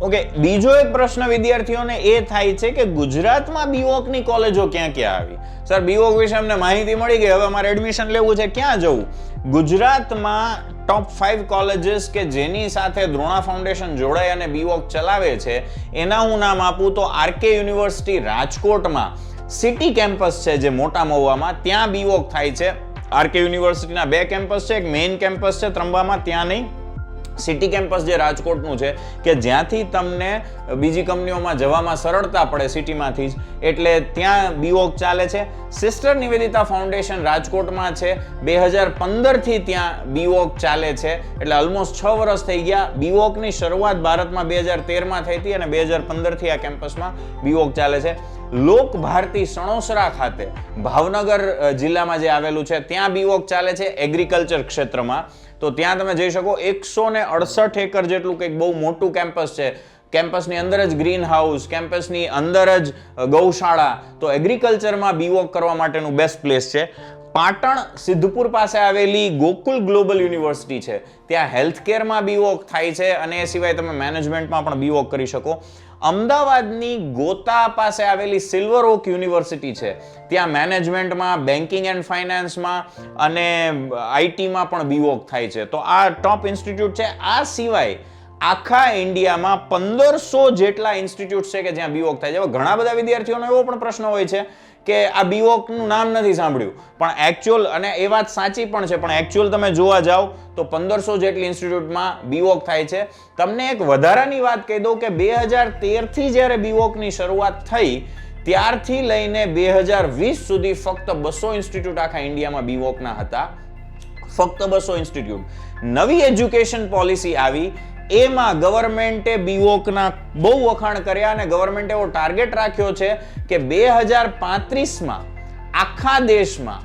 Okay બીજો એક પ્રશ્ન વિદ્યાર્થીઓને એ થાય છે કે ગુજરાતમાં બીવોકની કોલેજો ક્યાં ક્યાં આવી? સર બીવોક વિશે અમને માહિતી મળી ગઈ. હવે અમારે એડમિશન લેવું છે. ક્યાં જવું? ગુજરાતમાં ટોપ ફાઇવ કોલેજીસ કે જેની સાથે દ્રોણા ફાઉન્ડેશન જોડાય અને બીવોક ચલાવે છે, એના હું નામ આપું તો આરકે યુનિવર્સિટી રાજકોટમાં સિટી કેમ્પસ છે જે મોટા મહુવામાં. ત્યાં બીવોક થાય છે. આરકે યુનિવર્સિટીના બે કેમ્પસ છે. એક મેઇન કેમ્પસ છે. ત્રંબામાં ત્યાં નહીં. સિટી કેમ્પસ જે રાજકોટનું છે, કે જ્યાંથી તમને બીજી કંપનીઓમાં જવામાં સરળતા પડે સિટીમાંથી જ. એટલે ત્યાં બીઓક ચાલે છે. સિસ્ટર નિવેદિતા ફાઉન્ડેશન રાજકોટમાં છે. બે હજાર પંદરથી ત્યાં બીવોક ચાલે છે. એટલે ઓલમોસ્ટ છ વર્ષ થઈ ગયા. બીવોકની શરૂઆત ભારતમાં બે હજાર તેરમાં થઈ હતી અને બે હજાર પંદરથી આ કેમ્પસમાં બીઓક ચાલે છે. લોક ભારતી સણોસરા ખાતે ભાવનગર જિલ્લામાં જે આવેલું છે, ત્યાં બીવોક ચાલે છે એગ્રીકલ્ચર ક્ષેત્રમાં. તો ત્યાં તમે જઈ શકો, એકસો ને અડસઠ એકર જેટલું કંઈક બહુ મોટું કેમ્પસ છે. કેમ્પસની અંદર જ ગ્રીન હાઉસ કેમ્પસની અંદર જ ગૌશાળા. તો એગ્રીકલ્ચરમાં બીવોક કરવા માટેનું બેસ્ટ પ્લેસ છે. પાટણ સિદ્ધપુર પાસે આવેલી ગોકુલ ગ્લોબલ યુનિવર્સિટી છે. ત્યાં હેલ્થકેરમાં બીવોક થાય છે અને એ સિવાય તમે મેનેજમેન્ટમાં પણ બીવોક કરી શકો. અમદાવાદની ગોતા પાસે આવેલી સિલ્વર ઓક યુનિવર્સિટી છે. ત્યાં મેનેજમેન્ટમાં બેન્કિંગ એન્ડ ફાઇનાન્સમાં અને આઈટીમાં પણ બીવોક થાય છે. તો આ ટોપ ઇન્સ્ટિટ્યૂટ છે. આ સિવાય આખા ઇન્ડિયામાં પંદરસો જેટલા ઇન્સ્ટિટ્યૂટ છે કે જ્યાં બીવોક થાય છે. ઘણા બધા વિદ્યાર્થીઓનો એવો પણ પ્રશ્ન હોય છે કે આ બીવોકનું નામ નથી સાંભળ્યું. પણ એકચ્યુઅલ અને એ વાત સાચી પણ છે, પણ એકચ્યુઅલ તમે જોવા જાઓ તો પંદરસો જેટલી ઇન્સ્ટિટ્યૂટમાં બીવોક થાય છે. તમને એક વધારાની વાત કહી દઉં કે બે હજાર તેરથી જ્યારે બીવોકની શરૂઆત થઈ, ત્યારથી લઈને બે હજાર વીસ સુધી ફક્ત બસો ઇન્સ્ટિટ્યૂટ આખા ઇન્ડિયામાં બીવોકના હતા. ફક્ત બસો ઇન્સ્ટિટ્યૂટ. નવી એજ્યુકેશન પોલિસી આવી. એમાં ગવર્મેન્ટે બીવોકના બહુ વખાણ કર્યા અને ગવર્મેન્ટે એવો ટાર્ગેટ રાખ્યો છે કે બે હજાર પાંત્રીસમાં આખા દેશમાં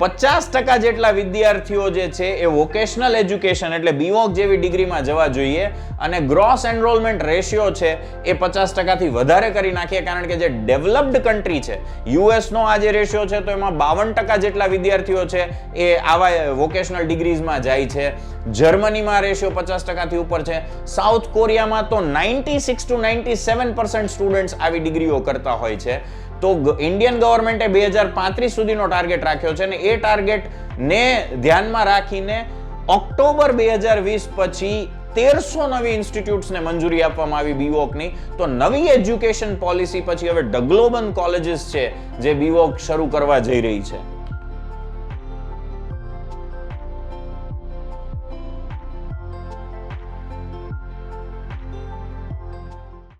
પચાસ ટકા જેટલા વિદ્યાર્થીઓ જે છે એ વોકેશનલ એજ્યુકેશન એટલે બીવોક જેવી ડિગ્રીમાં જવા જોઈએ અને ગ્રોસ એનરોલમેન્ટ રેશિયો છે એ પચાસ ટકાથી વધારે કરી નાખીએ કારણ કે જે ડેવલપ્ડ કન્ટ્રી છે યુએસનો આ જે રેશિયો છે તો એમાં બાવન ટકા જેટલા વિદ્યાર્થીઓ છે એ આવા વોકેશનલ ડિગ્રીઝમાં જાય છે. જર્મનીમાં રેશિયો પચાસ ટકાથી ઉપર છે. સાઉથ કોરિયામાં તો ninety six to ninety seven percent students આવી ડિગ્રીઓ કરતા હોય છે. તો ઇન્ડિયન ગવર્મેન્ટે બે હજાર પાંત્રીસ સુધીનો ટાર્ગેટ રાખ્યો છે અને એ ટાર્ગેટ ને ધ્યાનમાં રાખીને ઓક્ટોબર બે હજાર વીસ પછી તેરસો નવી ઇન્સ્ટિટ્યૂટ્સને મંજૂરી આપવામાં આવી બીવોકની તો નવી એજ્યુકેશન પોલિસી પછી હવે ડગલોબન કોલેજીસ છે જે બીવોક શરૂ કરવા જઈ રહી છે.